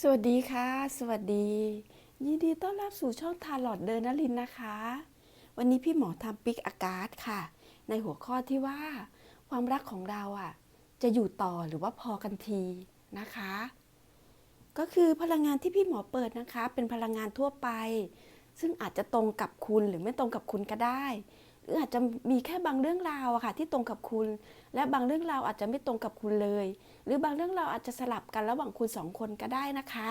สวัสดีค่ะ สวัสดี ยินดีต้อนรับสู่ช่องทาร์ลอดเดินนลินนะคะ วันนี้พี่หมอทำปิกอากาศค่ะ ในหัวข้อที่ว่า ความรักของเราอะ จะอยู่ต่อหรือว่าพอกันทีนะคะ ก็คือพลังงานที่พี่หมอเปิดนะคะ เป็นพลังงานทั่วไป ซึ่งอาจจะตรงกับคุณหรือไม่ตรงกับคุณก็ได้ อาจจะมีแค่บางเรื่องราวอะค่ะที่ตรงกับคุณ และบางเรื่องราวอาจจะไม่ตรงกับคุณเลย หรือบางเรื่องราวอาจจะสลับกันระหว่างคุณสองคนก็ได้นะคะ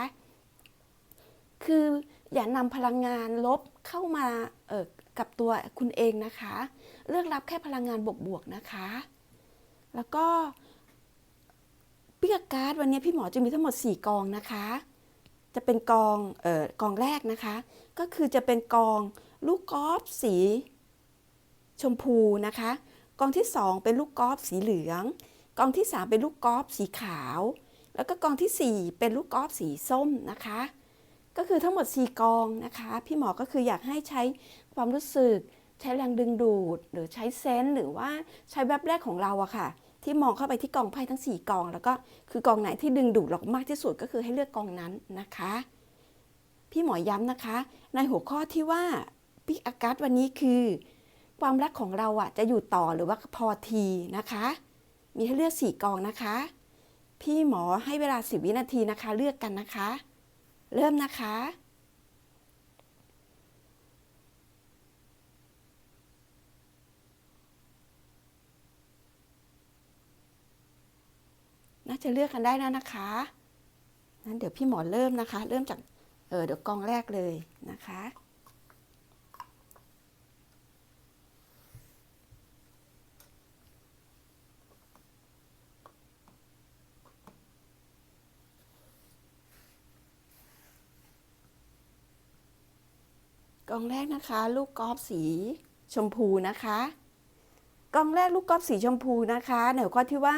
คืออย่านำพลังงานลบเข้ามาเออกับตัวคุณเองนะคะ เลือกรับแค่พลังงานบวกๆนะคะ แล้วก็พิกการ์ดวันนี้พี่หมอจะมีทั้งหมด 4 กองนะคะ จะเป็นกองเอ่อกองแรกนะคะ ก็คือจะเป็นกองลูกกอล์ฟสี ชมพูนะคะ กองที่ 2 เป็นลูกกอล์ฟสีเหลือง กองที่ 3 เป็นลูกกอล์ฟสีขาว แล้วก็กองทีสี่ 4 เป็นลูกกอล์ฟสีส้มนะคะ ก็คือทั้งหมด 4 กองนะคะ พี่หมอก็คืออยากให้ใช้ความรู้สึก ใช้แรงดึงดูด หรือใช้เซนส์หรือว่าใช้แวบแรกของเราอะค่ะ ที่มองเข้าไปที่กองไพ่ทั้ง 4 กอง แล้วก็คือกองไหนที่ดึงดูดเรามากที่สุดก็คือให้เลือกกองนั้นนะคะ พี่หมอย้ำนะคะ ในหัวข้อที่ว่าปิกอากาศวันนี้คือ ความรักของเราอะจะอยู่ต่อหรือว่าพอทีนะคะ มีให้เลือกสี่กองนะคะ พี่หมอให้เวลาสิบวินาทีนะคะ เลือกกันนะคะ เริ่มนะคะน่าจะเลือกกันได้แล้วนะคะ นั้นเดี๋ยวพี่หมอเริ่มนะคะ เริ่มจาก เออเดี๋ยวกองแรกเลยนะคะ กองแรกนะคะ ลูกกอล์ฟสีชมพูนะคะกองแรกลูกกอล์ฟสีชมพูนะคะในวข้อที่ว่า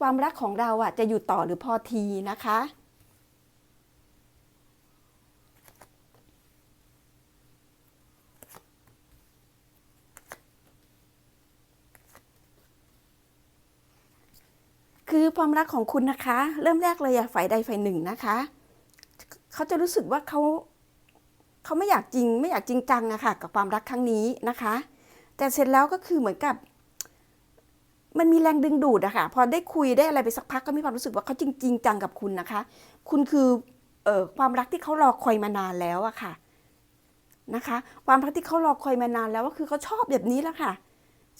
ความรักของเราอะจะอยู่ต่อหรือพอทีนะคะ คือความรักของคุณนะคะ เริ่มแรกเลยอะฝ่ายใดฝ่ายหนึ่งนะคะ เขาจะรู้สึกว่าเขา เขาไม่อยากจริงไม่อยากจริงจังอะค่ะกับความรักครั้งนี้นะคะ แต่เสร็จแล้วก็คือเหมือนกับ มันมีแรงดึงดูดอะค่ะพอได้คุยได้อะไรไปสักพักก็มีความรู้สึกว่าเขาจริงจริงจังกับคุณนะคะ คุณคือเอ่อความรักที่เขารอคอยมานานแล้วอะค่ะนะคะ ความรักที่เขารอคอยมานานแล้วก็คือเขาชอบแบบนี้แหละค่ะ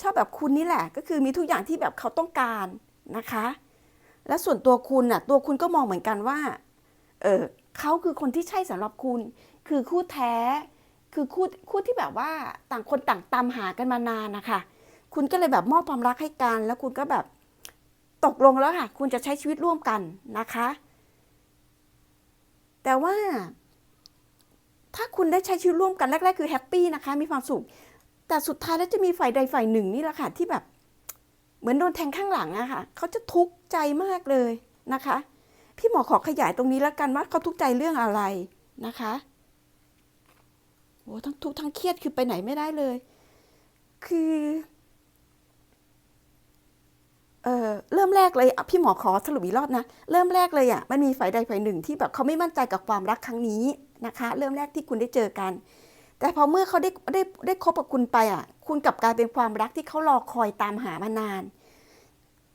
ชอบแบบคุณนี่แหละ ก็คือมีทุกอย่างที่แบบเขาต้องการนะคะ และส่วนตัวคุณน่ะตัวคุณก็มองเหมือนกันว่าเออ เขาคือคนที่ใช่สำหรับคุณ คือคู่แท้ คือคู่คู่ที่แบบว่าต่างคนต่างตามหากันมานานนะคะ คุณก็เลยแบบมอบความรักให้กัน แล้วคุณก็แบบตกลงแล้วค่ะ คุณจะใช้ชีวิตร่วมกันนะคะ แต่ว่า ถ้าคุณได้ใช้ชีวิตร่วมกันแรกๆ คือแฮปปี้นะคะ มีความสุข แต่สุดท้ายแล้วจะมีฝ่ายใดฝ่ายหนึ่งนี่แหละค่ะที่แบบ เหมือนโดนแทงข้างหลังอะค่ะ เขาจะทุกข์ใจมากเลยนะคะ พี่หมอขอขยายตรงนี้แล้วกันว่าเขาทุกข์ใจเรื่องอะไรนะคะโอ้ทั้งทุกข์ทั้งเครียดคือไปไหนไม่ได้เลย คือเอ่อเริ่มแรกเลยพี่หมอขอสรุปอีกรอบนะ เริ่มแรกเลยอะมันมีฝ่ายใดฝ่ายหนึ่งที่แบบเขาไม่มั่นใจกับความรักครั้งนี้นะคะ เริ่มแรกที่คุณได้เจอกัน แต่พอเมื่อเขาได้ได้ได้คบกับคุณไปอะ คุณกลับกลายเป็นความรักที่เขารอคอยตามหามานาน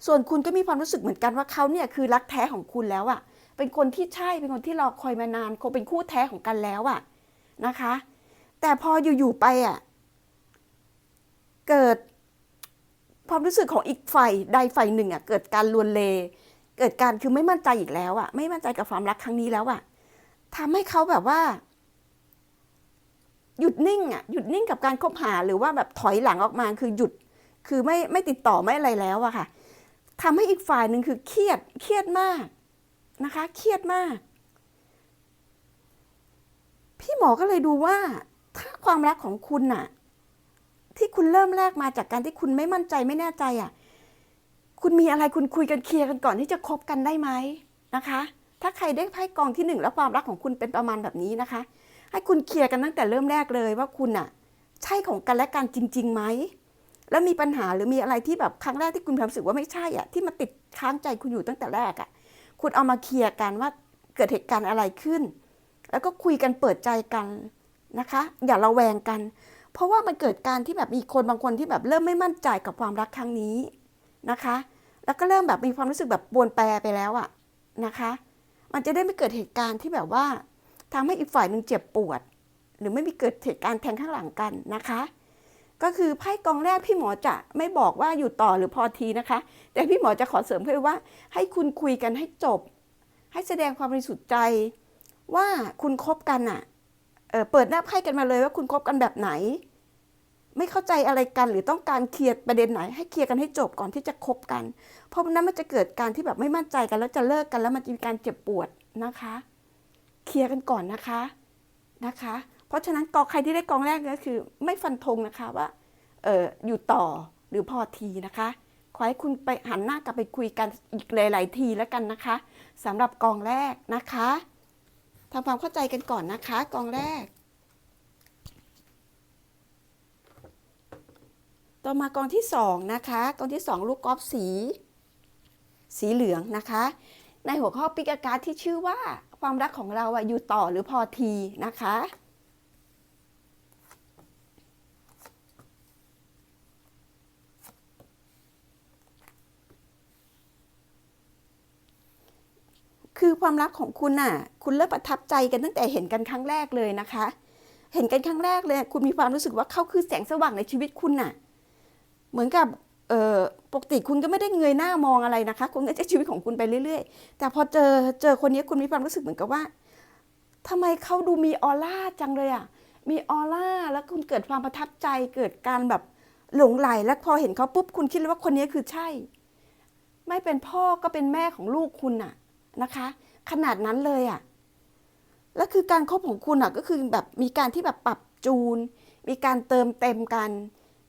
ส่วนคุณก็มีความรู้สึกเหมือนกันว่าเขาเนี่ยคือรักแท้ของคุณแล้วอะ เป็นคนที่ใช่ เป็นคนที่รอคอยมานาน คงเป็นคู่แท้ของกันแล้วอะนะคะ แต่พออยู่ๆไปอะ เกิดความรู้สึกของอีกฝ่ายใดฝ่ายหนึ่งอะ เกิดการลวนเล เกิดการคือไม่มั่นใจอีกแล้วอะ ไม่มั่นใจกับความรักครั้งนี้แล้วอะทำให้เขาแบบว่า หยุดนิ่งอะ หยุดนิ่งกับการคบหาหรือว่าแบบถอยหลังออกมาคือหยุด คือไม่ไม่ติดต่อไม่อะไรแล้วอะค่ะ ทำให้อีกฝ่ายหนึ่งคือเครียดเครียดมากนะคะ เครียดมาก พี่หมอก็เลยดูว่าถ้าความรักของคุณน่ะ ที่คุณเริ่มแรกมาจากการที่คุณไม่มั่นใจไม่แน่ใจอะ คุณมีอะไรคุณคุยกันเคลียร์กันก่อนที่จะคบกันได้ไหมนะคะ ถ้าใครได้ไพ่กองที่หนึ่งแล้วความรักของคุณเป็นประมาณแบบนี้นะคะ ให้คุณเคลียร์กันตั้งแต่เริ่มแรกเลยว่าคุณอะ ใช่ของกันและกันจริงๆไหม แล้วมีปัญหาหรือมีอะไรที่แบบครั้งแรกที่คุณความรู้สึกว่าไม่ใช่อะที่มาติดค้างใจคุณอยู่ตั้งแต่แรกอะคุณเอามาเคลียร์กันว่าเกิดเหตุการณ์อะไรขึ้น แล้วก็คุยกันเปิดใจกันนะคะ อย่าระแวงกัน เพราะว่ามันเกิดการที่แบบมีคนบางคนที่แบบเริ่มไม่มั่นใจกับความรักครั้งนี้นะคะ แล้วก็เริ่มแบบมีความรู้สึกแบบปวนแปรไปแล้วอะนะคะ มันจะได้ไม่เกิดเหตุการณ์ที่แบบว่าทำให้อีกฝ่ายหนึ่งเจ็บปวด หรือไม่มีเกิดเหตุการณ์แทงข้างหลังกันนะคะ ก็คือไพ่กองแรกพี่หมอจะไม่บอกว่าอยู่ต่อหรือพอทีนะคะ แต่พี่หมอจะขอเสริมเพื่อว่า ให้คุณคุยกันให้จบ ให้แสดงความบริสุทธิ์ใจ ว่าคุณคบกันอะเอ่อเปิดหน้าไพ่กันมาเลยว่าคุณคบกันแบบไหน ไม่เข้าใจอะไรกันหรือต้องการเคลียร์ประเด็นไหน ให้เคลียร์กันให้จบก่อนที่จะคบกัน เพราะนั้นมันจะเกิดการที่แบบไม่มั่นใจกันแล้วจะเลิกกันแล้วมันจะมีการเจ็บปวดนะคะ เคลียร์กันก่อนนะคะนะคะ เพราะฉะนั้นกองใครที่ได้กองแรกก็คือ ไม่ฟันธงนะคะว่าเอออยู่ต่อหรือพอทีนะคะ ขอให้คุณไปหันหน้ากลับไปคุยกันอีกหลาย ๆ ทีแล้วกันนะคะสำหรับกองแรกนะคะทำความเข้าใจกันก่อนนะคะกองแรก ต่อมากองที่สองนะคะกองที่สองลูกกอล์ฟสี สีเหลืองนะคะ ในหัวข้อปิกาการดที่ชื่อว่าความรักของเราอะอยู่ต่อหรือพอทีนะคะ คือความรักของคุณน่ะ คุณเริ่มประทับใจกันตั้งแต่เห็นกันครั้งแรกเลยนะคะ เห็นกันครั้งแรกเลย คุณมีความรู้สึกว่าเขาคือแสงสว่างในชีวิตคุณน่ะ เหมือนกับเออปกติคุณก็ไม่ได้เงยหน้ามองอะไรนะคะ คุณก็ใช้ชีวิตของคุณไปเรื่อย ๆ แต่พอเจอเจอคนนี้คุณมีความรู้สึกเหมือนกับว่าทำไมเขาดูมีออร่าจังเลยอะ มีออร่าแล้วคุณเกิดความประทับใจเกิดการแบบหลงไหลแล้วพอเห็นเขาปุ๊บคุณคิดเลยว่าคนนี้คือใช่ ไม่เป็นพ่อก็เป็นแม่ของลูกคุณน่ะ นะคะ ขนาดนั้นเลยอะแล้วคือการคบของคุณอะก็คือแบบมีการที่แบบปรับจูน มีการเติมเต็มกัน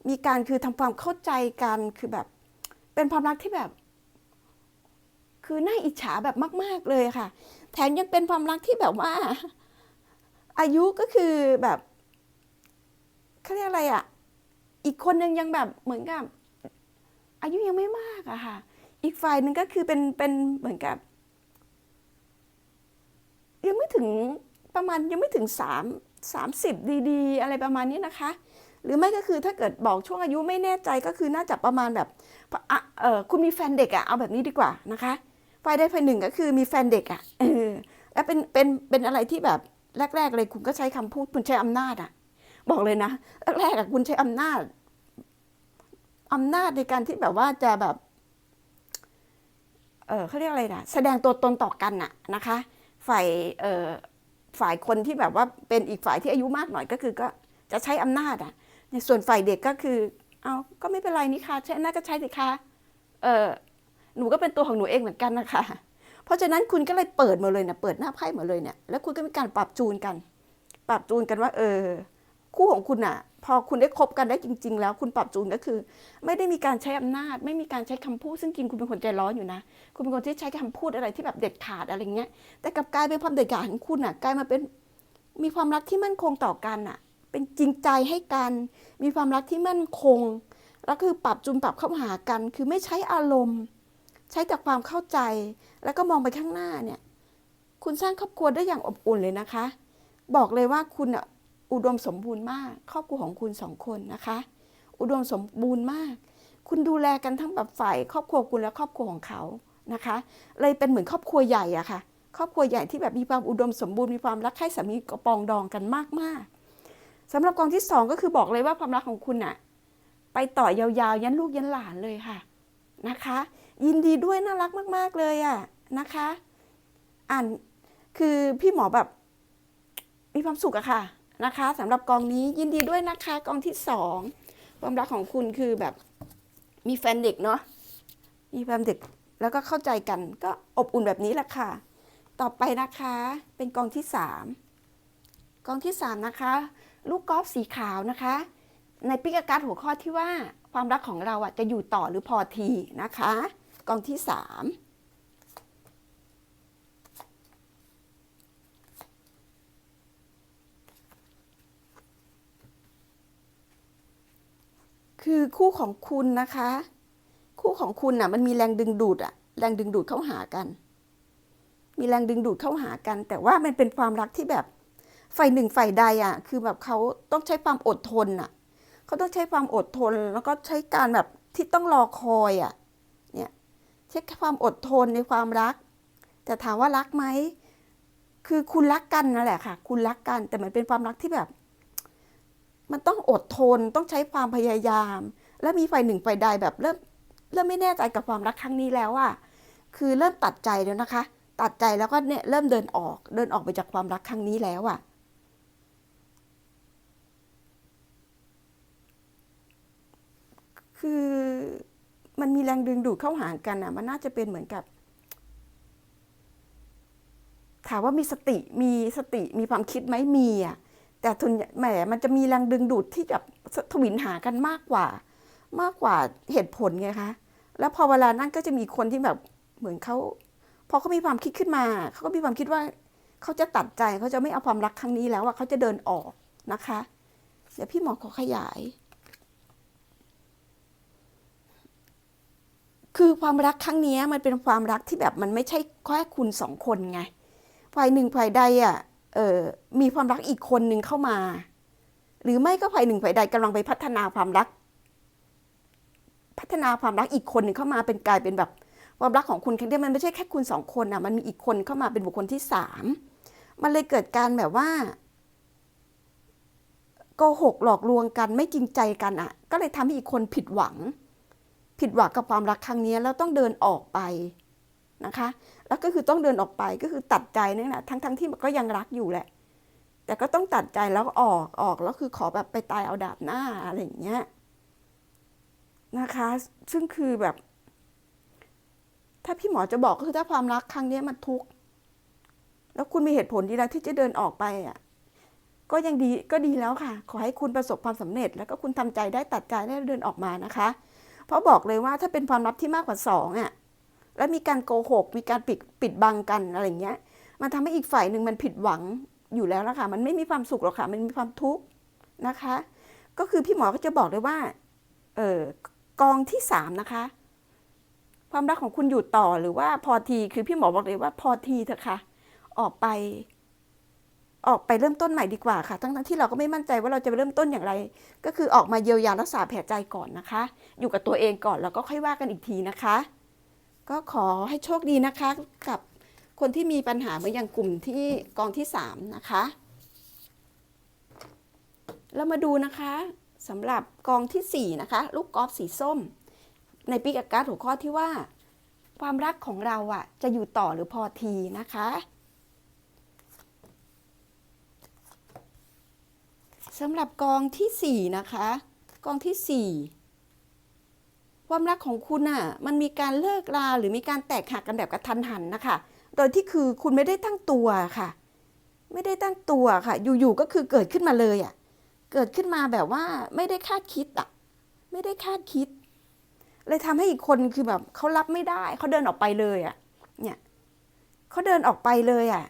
มีการคือทำความเข้าใจกันคือแบบ เป็นความรักที่แบบ คือน่าอิจฉาแบบมาก ๆเลยค่ะ แถมยังเป็นความรักที่แบบว่า อายุก็คือแบบเขาเรียกอะไรอะ อีกคนนึงยังแบบเหมือนกับ อายุยังไม่มากอะค่ะ อีกฝ่ายหนึ่งก็คือเป็นเป็นเหมือนกับ ยังไม่ถึงประมาณยังไม่ถึงสามสามสิบดีๆ อะไรประมาณนี้นะคะ หรือไม่ก็คือถ้าเกิดบอกช่วงอายุไม่แน่ใจก็คือน่าจะประมาณแบบเออคุณมีแฟนเด็กอะเอาแบบนี้ดีกว่านะคะฝ่ายใดฝ่ายหนึ่งก็คือมีแฟนเด็กอะเออแล้วเป็นเป็นเป็นอะไรที่แบบแรก ๆ เลยคุณก็ใช้คำพูดคุณใช้อำนาจอะบอกเลยนะแรกๆอะคุณใช้อำนาจอำนาจในการที่แบบว่าจะแบบเออเขาเรียกอะไรนะแสดงตัวตนต่อกันน่ะนะคะ ฝ่ายเอ่อฝ่ายคนที่แบบว่าเป็นอีกฝ่ายที่อายุมากหน่อยก็คือก็จะใช้อำนาจอะในส่วนฝ่ายเด็กก็คือเอาก็ไม่เป็นไรนี่ค่ะใช้อำนาจก็ใช้สิคะเออหนูก็เป็นตัวของหนูเองเหมือนกันนะคะ เพราะฉะนั้นคุณก็เลยเปิดมาเลยเนี่ยเปิดหน้าไพ่มาเลยเนี่ยแล้วคุณก็มีการปรับจูนกัน ปรับจูนกันว่า เออ คู่ของคุณอะพอคุณได้คบกันได้จริง ๆ แล้วคุณปรับจูนก็คือ ไม่ได้มีการใช้อำนาจ ไม่มีการใช้คำพูด ซึ่งจริงคุณเป็นคนใจร้อนอยู่นะ คุณเป็นคนที่ใช้คำพูดอะไรที่แบบเด็ดขาดอะไรเงี้ย แต่กลับกลายเป็นความเด็ดขาดของคุณอะกลายมาเป็นมีความรักที่มั่นคงต่อกันอะเป็นจริงใจให้กัน มีความรักที่มั่นคงแล้วคือปรับจูนปรับเข้าหากัน คือไม่ใช้อารมณ์ ใช้แต่ความเข้าใจ แล้วก็มองไปข้างหน้าเนี่ย คุณสร้างครอบครัวได้อย่างอบอุ่นเลยนะคะ บอกเลยว่าคุณอะ อุดมสมบูรณ์มาก ครอบครัวของคุณสองคนนะคะ อุดมสมบูรณ์มาก คุณดูแลกันทั้งแบบฝ่ายครอบครัวคุณและครอบครัวของเขานะคะ เลยเป็นเหมือนครอบครัวใหญ่อะค่ะ ครอบครัวใหญ่ที่แบบมีความอุดมสมบูรณ์มีความรักใคร่สามีกระปองดองกันมากๆสำหรับกองที่สองก็คือบอกเลยว่าความรักของคุณอะไปต่อยาวๆ ยันลูกยันหลานเลยค่ะนะคะ ยินดีด้วยน่ารักมาก ๆเลยอะนะคะ อ่านคือพี่หมอแบบมีความสุขอะค่ะ นะคะสำหรับกองนี้ยินดีด้วยนะคะกองที่สองความรักของคุณคือแบบมีแฟนเด็กเนาะมีแฟนเด็กแล้วก็เข้าใจกันก็อบอุ่นแบบนี้แหละค่ะ ต่อไปนะคะเป็นกองที่สามกองที่สามนะคะ ลูกกอล์ฟสีขาวนะคะ ในปิกการ์ดหัวข้อที่ว่าความรักของเราอะจะอยู่ต่อหรือพอทีนะคะ กองที่สาม คือคู่ของคุณนะคะ คู่ของคุณน่ะมันมีแรงดึงดูดอะแรงดึงดูดเข้าหากัน มีแรงดึงดูดเข้าหากัน แต่ว่ามันเป็นความรักที่แบบฝ่ายหนึ่งฝ่ายใดอะคือแบบเขาต้องใช้ความอดทนอะเขาต้องใช้ความอดทน แล้วก็ใช้การแบบที่ต้องรอคอยอะเนี่ยใช้ความอดทนในความรัก แต่ถามว่ารักไหมคือคุณรักกันนั่นแหละค่ะ คุณรักกัน แต่มันเป็นความรักที่แบบ มันต้องอดทนต้องใช้ความพยายาม แล้วมีฝ่ายหนึ่งฝ่ายใดแบบเริ่มเริ่มไม่แน่ใจกับความรักครั้งนี้แล้วอะคือเริ่มตัดใจแล้วนะคะ ตัดใจแล้วก็เนี่ยเริ่มเดินออกเดินออกไปจากความรักครั้งนี้แล้วอะคือมันมีแรงดึงดูดเข้าหากันอะมันน่าจะเป็นเหมือนกับ ถามว่ามีสติมีสติมีความคิดไหมมีอะ แต่ทุนแหมมันจะมีแรงดึงดูดที่แบบทวินหากันมากกว่า มากกว่าเหตุผลไงคะแล้วพอเวลานั้นก็จะมีคนที่แบบเหมือนเขาพอเขามีความคิดขึ้นมาเขาก็มีความคิดว่าเขาจะตัดใจเขาจะไม่เอาความรักครั้งนี้แล้วว่าเขาจะเดินออกนะคะ เดี๋ยวพี่หมอขอขยาย คือความรักครั้งนี้มันเป็นความรักที่แบบมันไม่ใช่แค่คุณสองคนไงฝ่ายหนึ่งฝ่ายใดอะ มีความรักอีกคนหนึ่งเข้ามา หรือไม่ก็ฝ่ายหนึ่งฝ่ายใดกำลังไปพัฒนาความรัก พัฒนาความรักอีกคนหนึ่งเข้ามาเป็นกลายเป็นแบบความรักของคุณครั้งนี้มันไม่ใช่แค่คุณสองคนอะมันมีอีกคนเข้ามาเป็นบุคคลที่สามมันเลยเกิดการแบบว่าโกหกหลอกลวงกันไม่จริงใจกันอะ ก็เลยทำให้อีกคนผิดหวัง ผิดหวังกับความรักครั้งนี้แล้วต้องเดินออกไปนะคะ แล้วก็คือต้องเดินออกไปก็คือตัดใจนี่แหละทั้งทั้งที่มันก็ยังรักอยู่แหละ แต่ก็ต้องตัดใจแล้วออกออกแล้วคือขอแบบไปตายเอาดาบหน้าอะไรอย่างเงี้ยนะคะ ซึ่งคือแบบ ถ้าพี่หมอจะบอกก็คือถ้าความรักครั้งนี้มันทุกข์แล้วคุณมีเหตุผลดีแล้วที่จะเดินออกไปอะก็ยังดีก็ดีแล้วค่ะ ขอให้คุณประสบความสำเร็จ แล้วก็คุณทำใจได้ตัดใจได้เดินออกมานะคะ เพราะบอกเลยว่าถ้าเป็นความลับที่มากกว่าสองอะ แล้วมีการโกหก มีการปิดปิดบังกันอะไรเงี้ย มันทำให้อีกฝ่ายหนึ่งมันผิดหวังอยู่แล้วละค่ะ มันไม่มีความสุขหรอกค่ะ มันมีความทุกข์นะคะ ก็คือพี่หมอก็จะบอกเลยว่า เออกองที่สามนะคะ ความรักของคุณอยู่ต่อหรือว่าพอที คือพี่หมอบอกเลยว่าพอทีเถอะค่ะ ออกไป ออกไปเริ่มต้นใหม่ดีกว่าค่ะ ทั้งทั้งที่เราก็ไม่มั่นใจว่าเราจะเริ่มต้นอย่างไร ก็คือออกมาเยียวยารักษาแผลใจก่อนนะคะ อยู่กับตัวเองก่อนแล้วก็ค่อยว่ากันอีกทีนะคะ ก็ขอให้โชคดีนะคะกับคนที่มีปัญหาเหมือนอย่างกลุ่มที่กองที่สามนะคะ เรามาดูนะคะสำหรับกองที่สี่นะคะ ลูกกอล์ฟสีส้ม ในปีกบการหัวข้อที่ว่า ความรักของเราอะจะอยู่ต่อหรือพอทีนะคะสำหรับกองที่สี่นะคะ กองที่สี่ ความรักของคุณน่ะมันมีการเลิกราหรือมีการแตกหักกันแบบกระทันหันนะคะ โดยที่คือคุณไม่ได้ตั้งตัวค่ะ ไม่ได้ตั้งตัวค่ะ อยู่ๆก็คือเกิดขึ้นมาเลยอะ เกิดขึ้นมาแบบว่าไม่ได้คาดคิดอะ ไม่ได้คาดคิด เลยทำให้อีกคนคือแบบเขารับไม่ได้เขาเดินออกไปเลยอะ เนี่ยเขาเดินออกไปเลยอะ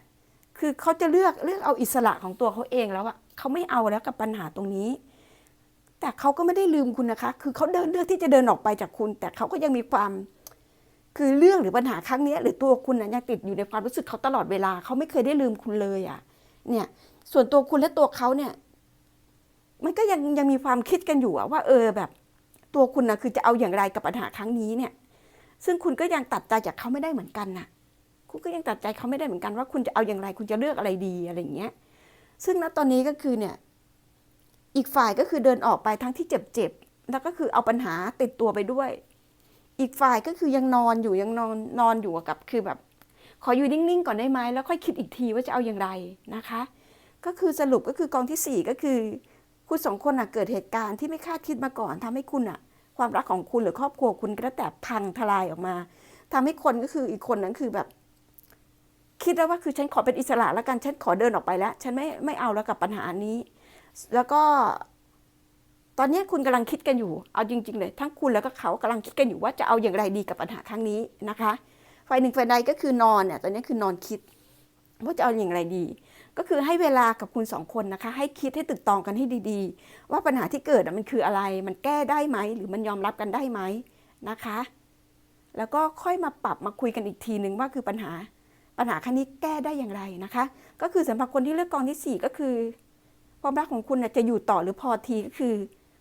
คือเขาจะเลือกเลือกเอาอิสระของตัวเขาเองแล้วอะเขาไม่เอาแล้วกับปัญหาตรงนี้ แต่เขาก็ไม่ได้ลืมคุณนะคะ คือเขาเดินเลือกที่จะเดินออกไปจากคุณ แต่เขาก็ยังมีความ คือเรื่องหรือปัญหาครั้งนี้หรือตัวคุณนะยังติดอยู่ในความรู้สึกเขาตลอดเวลาเขาไม่เคยได้ลืมคุณเลยอะ เนี่ย ส่วนตัวคุณและตัวเขาเนี่ย มันก็ยังยังมีความคิดกันอยู่อะว่า เออแบบ ตัวคุณนะคือจะเอาอย่างไรกับปัญหาครั้งนี้เนี่ย ซึ่งคุณก็ยังตัดใจจากเขาไม่ได้เหมือนกันน่ะ คุณก็ยังตัดใจเขาไม่ได้เหมือนกันว่า คุณจะเอาอย่างไร คุณจะเลือกอะไรดีอะไรอย่างเงี้ย ซึ่งณตอนนี้ก็คือเนี่ย อีกฝ่ายก็คือเดินออกไปทั้งที่เจ็บๆ แล้วก็คือเอาปัญหาติดตัวไปด้วย อีกฝ่ายก็คือยังนอนอยู่ยังนอนนอนอยู่กับคือแบบ ขออยู่นิ่งๆก่อนได้ไหมแล้วค่อยคิดอีกทีว่าจะเอาอย่างไรนะคะ ก็คือสรุปก็คือกองที่สี่ก็คือ คุณสองคนอะเกิดเหตุการณ์ที่ไม่คาดคิดมาก่อนทำให้คุณอะความรักของคุณหรือครอบครัวคุณก็แต่พังทลายออกมาทำให้คนก็คืออีกคนนั้นคือแบบคิดแล้วว่าคือฉันขอเป็นอิสระแล้วกันฉันขอเดินออกไปแล้ว ฉันไม่ไม่เอาแล้วกับปัญหานี้ แล้วก็ตอนนี้คุณกำลังคิดกันอยู่ เอาจริง ๆ เลย ทั้งคุณแล้วก็เขากำลังคิดกันอยู่ว่าจะเอาอย่างไรดีกับปัญหาครั้งนี้นะคะฝ่ายหนึ่งฝ่ายใดก็คือนอนเนี่ยตอนนี้คือนอนคิด ว่าจะเอาอย่างไรดี ก็คือให้เวลากับคุณสองคนนะคะ ให้คิดให้ตึกตองกันให้ดีๆ ว่าปัญหาที่เกิดมันคืออะไร มันแก้ได้ไหม หรือมันยอมรับกันได้ไหมนะคะ แล้วก็ค่อยมาปรับมาคุยกันอีกทีหนึ่งว่าคือปัญหา ปัญหาครั้งนี้แก้ได้อย่างไรนะคะ ก็คือสำหรับคนที่เลือกกองที่สี่ก็คือ ความรักของคุณจะอยู่ต่อหรือพอทีก็คือ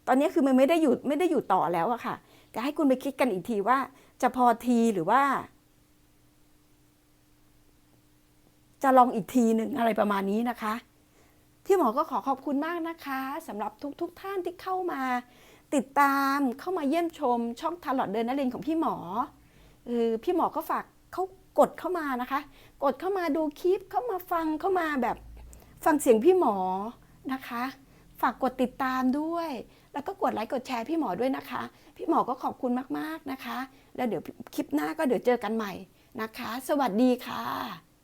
ตอนนี้คือมันไม่ได้อยู่ไม่ได้อยู่ต่อแล้วอะค่ะจะให้คุณไปคิดกันอีกทีว่า จะพอทีหรือว่า จะลองอีกทีหนึ่งอะไรประมาณนี้นะคะ ที่หมอก็ขอขอบคุณมากนะคะสำหรับทุกๆทท่านที่เข้ามาติดตามเข้ามาเยี่ยมชม ช่องทาร์ลอดเดินนลินของพี่หมอเออพี่หมอก็ฝากเขากดเข้ามานะคะ กดเข้ามาดูคลิปเข้ามาฟังเข้ามาแบบฟังเสียงพี่หมอ นะคะ ฝากกดติดตามด้วย แล้วก็กดไลค์กดแชร์พี่หมอด้วยนะคะ พี่หมอก็ขอบคุณมากๆนะคะ แล้วเดี๋ยวคลิปหน้าก็เดี๋ยวเจอกันใหม่นะคะ สวัสดีค่ะ